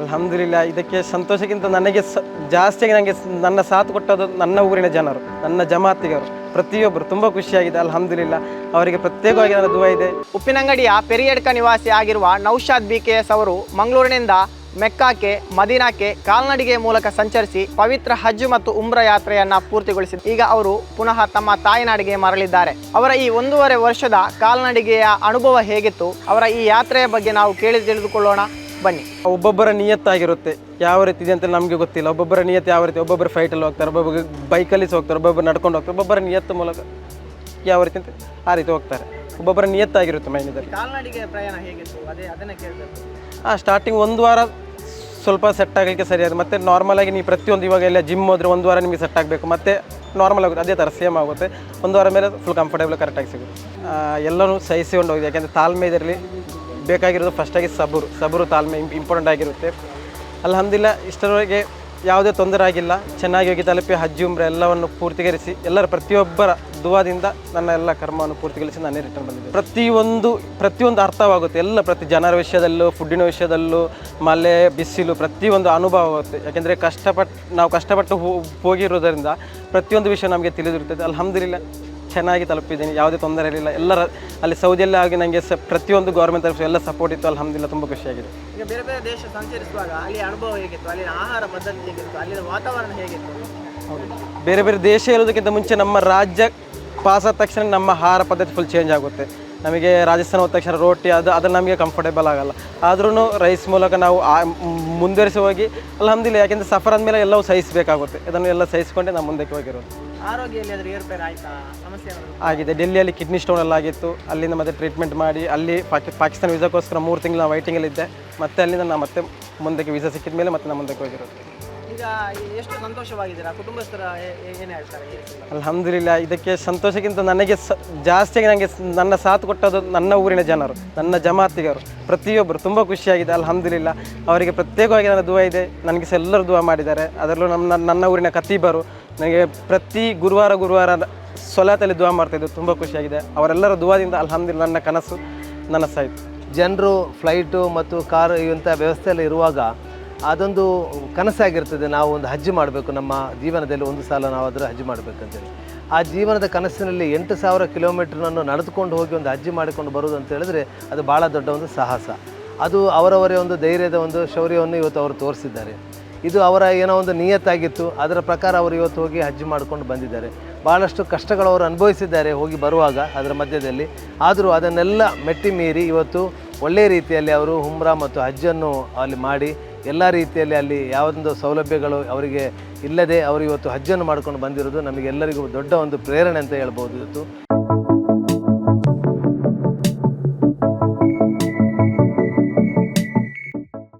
ಅಲ್ಹಮ್ದುಲಿಲ್ಲ, ಇದಕ್ಕೆ ಸಂತೋಷಕ್ಕಿಂತ ನನಗೆ ಸ, ಜಾಸ್ತಿಯಾಗಿ ನನಗೆ ನನ್ನ ಸಾಥ್ ಕೊಟ್ಟದ್ದು ನನ್ನ ಊರಿನ ಜನರು, ನನ್ನ ಜಮಾತಿಗರು, ಪ್ರತಿಯೊಬ್ಬರು. ತುಂಬ ಖುಷಿಯಾಗಿದೆ, ಅಲ್ಹಮ್ದುಲಿಲ್ಲ. ಅವರಿಗೆ ಪ್ರತ್ಯೇಕವಾಗಿ ನನ್ನ ದುವಾ ಇದೆ. ಉಪ್ಪಿನಂಗಡಿಯ ಪೆರಿಯಡ್ಕ ನಿವಾಸಿ ಆಗಿರುವ ನೌಶಾದ್ ಬಿ ಕೆ ಎಸ್ ಅವರು ಮಂಗಳೂರಿನಿಂದ ಮೆಕ್ಕಾಕ್ಕೆ, ಮದೀನಾಕ್ಕೆ, ಕಾಲ್ನಡಿಗೆ ಮೂಲಕ ಸಂಚರಿಸಿ ಪವಿತ್ರ ಹಜ್ ಮತ್ತು ಉಮ್ರ ಯಾತ್ರೆಯನ್ನ ಪೂರ್ತಿಗೊಳಿಸಿದ ಈಗ ಅವರು ಪುನಃ ತಮ್ಮ ತಾಯಿನಾಡಿಗೆ ಮರಳಿದ್ದಾರೆ. ಅವರ ಈ ಒಂದೂವರೆ ವರ್ಷದ ಕಾಲ್ನಡಿಗೆಯ ಅನುಭವ ಹೇಗಿತ್ತು? ಅವರ ಈ ಯಾತ್ರೆಯ ಬಗ್ಗೆ ನಾವು ಕೇಳಿ ತಿಳಿದುಕೊಳ್ಳೋಣ. ಬನ್ನಿ. ಒಬ್ಬೊಬ್ಬರ ನಿಯತ್ತಾಗಿರುತ್ತೆ ಯಾವ ರೀತಿ ಇದೆ ಅಂತ ನಮಗೆ ಗೊತ್ತಿಲ್ಲ. ಒಬ್ಬೊಬ್ಬರ ನಿಯತ್ತು ಯಾವ ರೀತಿ ಒಬ್ಬೊಬ್ಬರು ಫೈಟಲ್ಲಿ ಹೋಗ್ತಾರೆ ಒಬ್ಬೊಬ್ಬರು ಬೈಕಲ್ಲಿ ಹೋಗ್ತಾರೆ ಒಬ್ಬೊಬ್ಬರು ನಡ್ಕೊಂಡು ಹೋಗ್ತಾರೆ ಒಬ್ಬೊಬ್ಬರ ನಿಯತ್ತು ಮೂಲಕ ಯಾವ ರೀತಿ ಅಂತ ಆ ರೀತಿ ಹೋಗ್ತಾರೆ. ಒಬ್ಬೊಬ್ಬರ ನಿಯತ್ತಾಗಿರುತ್ತೆ ಮೈನಿದಲ್ಲಿ ಕಾಲ್ನಡಿಗೆ ಪ್ರಯಾಣ ಹೇಗಿತ್ತು ಅದೇ ಅದನ್ನ ಕೇಳಬೇಕು ಹಾಂ ಸ್ಟಾರ್ಟಿಂಗ್ ಒಂದು ವಾರ ಸ್ವಲ್ಪ ಸೆಟ್ ಆಗಲಿಕ್ಕೆ ಸರಿಯಾದ ಮತ್ತೆ ನಾರ್ಮಲ್ ಆಗಿ ನೀವು ಪ್ರತಿಯೊಂದು ಇವಾಗ ಎಲ್ಲ ಜಿಮ್ ಹೋದ್ರೆ ಒಂದು ವಾರ ನಿಮಗೆ ಸೆಟ್ ಆಗಬೇಕು. ಮತ್ತೆ ನಾರ್ಮಲ್ ಆಗುತ್ತೆ. ಅದೇ ಥರ ಸೇಮ್ ಆಗುತ್ತೆ. ಒಂದು ವಾರ ಮೇಲೆ ಫುಲ್ ಕಂಫರ್ಟೇಬಲ್ ಕರೆಕ್ಟಾಗಿ ಸಿಗುತ್ತೆ. ಎಲ್ಲರೂ ಎಲ್ಲನೂ ಸಹಿಸಿಕೊಂಡು ಹೋಗಿದೆ. ಯಾಕೆಂದರೆ ತಾಳ್ಮೆ ಇದರಲ್ಲಿ ಬೇಕಾಗಿರೋದು ಫಸ್ಟಾಗಿ ಸಬೂರು. ಸಬೂರು ತಾಳ್ಮೆ ಇಂಪಾರ್ಟೆಂಟ್ ಆಗಿರುತ್ತೆ. ಅಲ್ಹಮ್ದಿಲ್ಲ ಇಷ್ಟರವರೆಗೆ ಯಾವುದೇ ತೊಂದರೆ ಆಗಿಲ್ಲ. ಚೆನ್ನಾಗಿ ಹೋಗಿ ತಲುಪಿ ಹಜ್ಜಿ ಉಮ್ರೆ ಎಲ್ಲವನ್ನು ಪೂರ್ತಿಗರಿಸಿ ಎಲ್ಲರ ಪ್ರತಿಯೊಬ್ಬರ ದುವಾದಿಂದ ನನ್ನ ಎಲ್ಲ ಕರ್ಮವನ್ನು ಪೂರ್ತಿಗೊಳಿಸಿ ನಾನೇ ರಿಟರ್ನ್ ಬಂದಿದ್ದೆ ಪ್ರತಿಯೊಂದು ಪ್ರತಿಯೊಂದು ಅರ್ಥವಾಗುತ್ತೆ. ಎಲ್ಲ ಪ್ರತಿ ಜನರ ವಿಷಯದಲ್ಲೂ ಫುಡ್ಡಿನ ವಿಷಯದಲ್ಲೂ, ಮಳೆ, ಬಿಸಿಲು, ಪ್ರತಿಯೊಂದು ಅನುಭವ ಆಗುತ್ತೆ. ಯಾಕೆಂದರೆ ಕಷ್ಟಪಟ್ಟು ನಾವು ಕಷ್ಟಪಟ್ಟು ಹೋಗಿರೋದರಿಂದ ಪ್ರತಿಯೊಂದು ವಿಷಯ ನಮಗೆ ತಿಳಿದಿರುತ್ತದೆ ಅಲ್ಹಮ್ದುಲಿಲ್ಲ ಚೆನ್ನಾಗಿ ತಲುಪಿದ್ದೀನಿ ಯಾವುದೇ ತೊಂದರೆ ಇರಲಿಲ್ಲ. ಎಲ್ಲರ ಅಲ್ಲಿ ಸೌದಿಯಲ್ಲೇ ಆಗಿ ನನಗೆ ಸ ಪ್ರತಿಯೊಂದು ಗೌರ್ಮೆಂಟ್ ತರಫು ಎಲ್ಲ ಸಪೋರ್ಟ್ ಇತ್ತು ಅಲ್ಹಮ್ದಿಲ್ಲ ತುಂಬ ಖುಷಿಯಾಗಿದೆ ಈಗ ಬೇರೆ ಬೇರೆ ದೇಶ ಸಂಚರಿಸುವಾಗ ಅಲ್ಲಿ ಅನುಭವ ಹೇಗಿತ್ತು? ಅಲ್ಲಿನ ಆಹಾರ ಪದ್ಧತಿ ಹೇಗಿತ್ತು? ಅಲ್ಲಿನ ವಾತಾವರಣ ಹೇಗಿತ್ತು? ಬೇರೆ ಬೇರೆ ದೇಶ ಇರೋದಕ್ಕಿಂತ ಮುಂಚೆ ನಮ್ಮ ರಾಜ್ಯ ಪಾಸ್ ಆದ ತಕ್ಷಣ ನಮ್ಮ ಆಹಾರ ಪದ್ಧತಿ ಫುಲ್ ಚೇಂಜ್ ಆಗುತ್ತೆ. ನಮಗೆ ರಾಜಸ್ಥಾನ ಹೋದ ತಕ್ಷಣ ರೋಟಿ ಅದು ಅದು ನಮಗೆ ಕಂಫರ್ಟೇಬಲ್ ಆಗಲ್ಲ. ಆದ್ರೂ ರೈಸ್ ಮೂಲಕ ನಾವು ಮುಂದುವರಿಸಿ ಹೋಗಿ ಅಲ್ಹಮ್ದಿಲ್ಲ ಯಾಕೆಂದರೆ ಸಫರ್ ಆದಮೇಲೆ ಎಲ್ಲವೂ ಸಹಿಸಬೇಕಾಗುತ್ತೆ. ಇದನ್ನು ಎಲ್ಲ ಸಹಿಸಿಕೊಂಡೆ ನಾವು ಮುಂದಕ್ಕೆ ಹೋಗಿರೋದು. ಆರೋಗ್ಯ ಎಲ್ಲಿಯಾದ್ರೂ ಏರ್ಪೇರ್ ಆಯ್ತಾ? ಸಮಸ್ಯೆ ಏನಾದ್ರು ಆಗಿದೆ. ಡೆಲ್ಲಿಯಲ್ಲಿ ಕಿಡ್ನಿ ಸ್ಟೋನ್ ಎಲ್ಲ ಆಗಿತ್ತು. ಅಲ್ಲಿಂದ ಮತ್ತೆ ಟ್ರೀಟ್ಮೆಂಟ್ ಮಾಡಿ ಅಲ್ಲಿ ಪಾಕಿ ಪಾಕಿಸ್ತಾನ ವೀಸಾಕ್ಕೋಸ್ಕರ ಮೂರು ತಿಂಗಳು ನಾವು ವೈಟಿಂಗಲ್ಲಿದ್ದೆ ಮತ್ತೆ ಅಲ್ಲಿಂದ ನಾನು ಮತ್ತೆ ಮುಂದಕ್ಕೆ ವೀಸಾ ಸಿಕ್ಕಿದ ಮೇಲೆ ಮತ್ತೆ ನಾನು ಮುಂದಕ್ಕೆ ಹೋಗಿರೋದು. ಈಗ ಎಷ್ಟು ಸಂತೋಷವಾಗಿದ್ದೀರಾ? ಕುಟುಂಬಸ್ಥರ ಏನು ಹೇಳ್ತಾರೆ ಈ ಅಲ್ಹಮ್ದುಲಿಲ್ಲ ಇದಕ್ಕೆ ಸಂತೋಷಕ್ಕಿಂತ ನನಗೆ ಸ ಜಾಸ್ತಿಯಾಗಿ ನನಗೆ ನನ್ನ ಸಾಥ್ ಕೊಟ್ಟದ್ದು ನನ್ನ ಊರಿನ ಜನರು ನನ್ನ ಜಮಾತಿಗರು. ಪ್ರತಿಯೊಬ್ಬರು ತುಂಬ ಖುಷಿಯಾಗಿದೆ ಅಲ್ಹಮ್ದುಲಿಲ್ಲ. ಅವರಿಗೆ ಪ್ರತ್ಯೇಕವಾಗಿ ನನ್ನ ದುವಾ ಇದೆ. ನನಗೆ ಸಹ ಎಲ್ಲರೂ ದುವಾ ಮಾಡಿದ್ದಾರೆ. ಅದರಲ್ಲೂ ನಮ್ಮ ನನ್ನ ಊರಿನ ಕತೀಬರು ನನಗೆ ಪ್ರತಿ ಗುರುವಾರ ಗುರುವಾರ ಸೊಲಾತಲ್ಲಿ ದುವಾ ಮಾಡ್ತಾಯಿದ್ದು ತುಂಬ ಖುಷಿಯಾಗಿದೆ. ಅವರೆಲ್ಲರ ದುವಾದಿಂದ ಅಲ್ಹಮ್ದುಲಿಲ್ಲ ನನ್ನ ಕನಸು, ನನಸಾಯಿತು. ಜನರು ಫ್ಲೈಟು ಮತ್ತು ಕಾರು ಇಂಥ ವ್ಯವಸ್ಥೆಯಲ್ಲಿ ಇರುವಾಗ ಅದೊಂದು ಕನಸಾಗಿರ್ತದೆ. ನಾವು ಒಂದು ಹಜ್ಜು ಮಾಡಬೇಕು. ನಮ್ಮ ಜೀವನದಲ್ಲಿ ಒಂದು ಸಲ ನಾವು ಅದರ ಹಜ್ಜು ಮಾಡಬೇಕಂತೇಳಿ. ಆ ಜೀವನದ ಕನಸಿನಲ್ಲಿ ಎಂಟು ಸಾವಿರ ಕಿಲೋಮೀಟ್ರನ್ನು ನಡೆದುಕೊಂಡು ಹೋಗಿ ಒಂದು ಹಜ್ಜು ಮಾಡಿಕೊಂಡು ಬರುವುದು ಅಂತ ಹೇಳಿದ್ರೆ ಅದು ಭಾಳ ದೊಡ್ಡ ಒಂದು ಸಾಹಸ. ಅದು ಅವರವರೇ ಒಂದು ಧೈರ್ಯದ ಒಂದು ಶೌರ್ಯವನ್ನು ಇವತ್ತು ಅವರು ತೋರಿಸಿದ್ದಾರೆ. ಇದು ಅವರ ಏನೋ ಒಂದು ನಿಯತ್ತಾಗಿತ್ತು. ಅದರ ಪ್ರಕಾರ ಅವರು ಇವತ್ತು ಹೋಗಿ ಹಜ್ ಮಾಡಿಕೊಂಡು ಬಂದಿದ್ದಾರೆ. ಭಾಳಷ್ಟು ಕಷ್ಟಗಳು ಅವರು ಅನುಭವಿಸಿದ್ದಾರೆ ಹೋಗಿ ಬರುವಾಗ ಅದರ ಮಧ್ಯದಲ್ಲಿ. ಆದರೂ ಅದನ್ನೆಲ್ಲ ಮೆಟ್ಟಿ ಮೀರಿ ಇವತ್ತು ಒಳ್ಳೆಯ ರೀತಿಯಲ್ಲಿ ಅವರು ಹುಮ್ರಾ ಮತ್ತು ಹಜ್ಜನ್ನು ಅಲ್ಲಿ ಮಾಡಿ, ಎಲ್ಲ ರೀತಿಯಲ್ಲಿ ಅಲ್ಲಿ ಯಾವುದೊಂದು ಸೌಲಭ್ಯಗಳು ಅವರಿಗೆ ಇಲ್ಲದೆ ಅವರು ಇವತ್ತು ಹಜ್ಜನ್ನು ಮಾಡ್ಕೊಂಡು ಬಂದಿರೋದು ನಮಗೆಲ್ಲರಿಗೂ ದೊಡ್ಡ ಒಂದು ಪ್ರೇರಣೆ ಅಂತ ಹೇಳ್ಬೋದು ಇವತ್ತು.